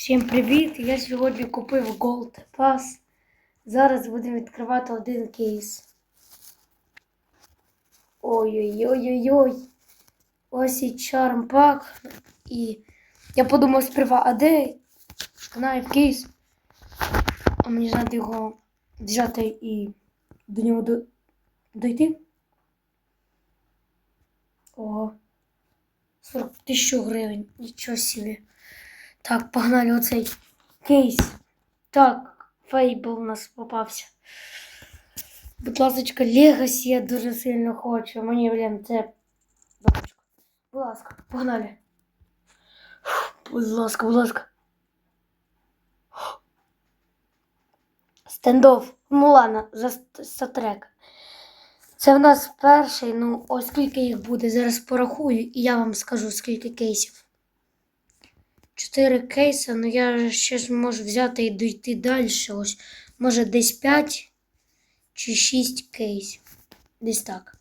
Всім привіт! Я сьогодні купив Gold Pass. Зараз будемо відкривати один кейс. Ой-ой-ой-ой-ой. Ось і Charm Pack. І я подумав сперва, а де знає кейс? А мені треба його взяти і до нього до... дойти. Ого. 40 тисяч гривень. Нічого собі. Так, погнали оцей кейс. Так, фейбл у нас попався. Будь ласка, Легасі я дуже сильно хочу. Мені, блін, це. Будь ласка, погнали. Будь ласка, будь ласка. Стендов. Мулана за ст- статрек. Це в нас перший, ну, ось скільки їх буде. Зараз порахую і я вам скажу, скільки кейсів. Чотири кейси, ну я ще ж можу взяти і дійти далі. Ось, може, десь 5 чи 6 кейсів. Десь так.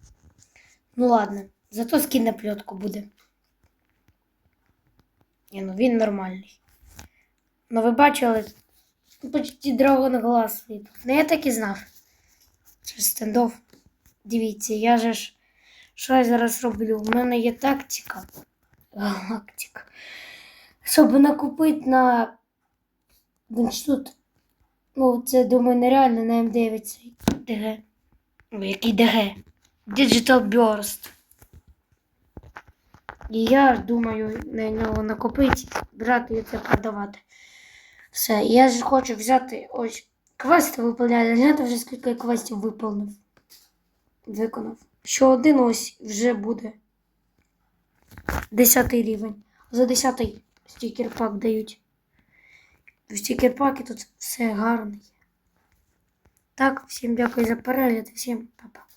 Ну ладно, зато скін на пльотку буде. Ні, ну він нормальний. Ну ви бачили, почти Glass випав. Ну я так і знав. Це стендов. Дивіться, я же ж. Що я зараз роблю? У мене є тактика. Галактика. Щоб накупити на. Ж. Ну, це думаю нереально на М9 цей ДГ. Ой, який ДГ? Digital Burst. І я думаю на нього накопити, брати і це продавати. Все, я ж хочу взяти ось квести виповняти. Гляньте вже скільки квестів виповнив. Виконав. Що один ось вже буде. Десятий рівень. За десятий стікер-пак дають. Стикер пак і тут все гарне. Так, всім дякую за перегляд, всім па-па.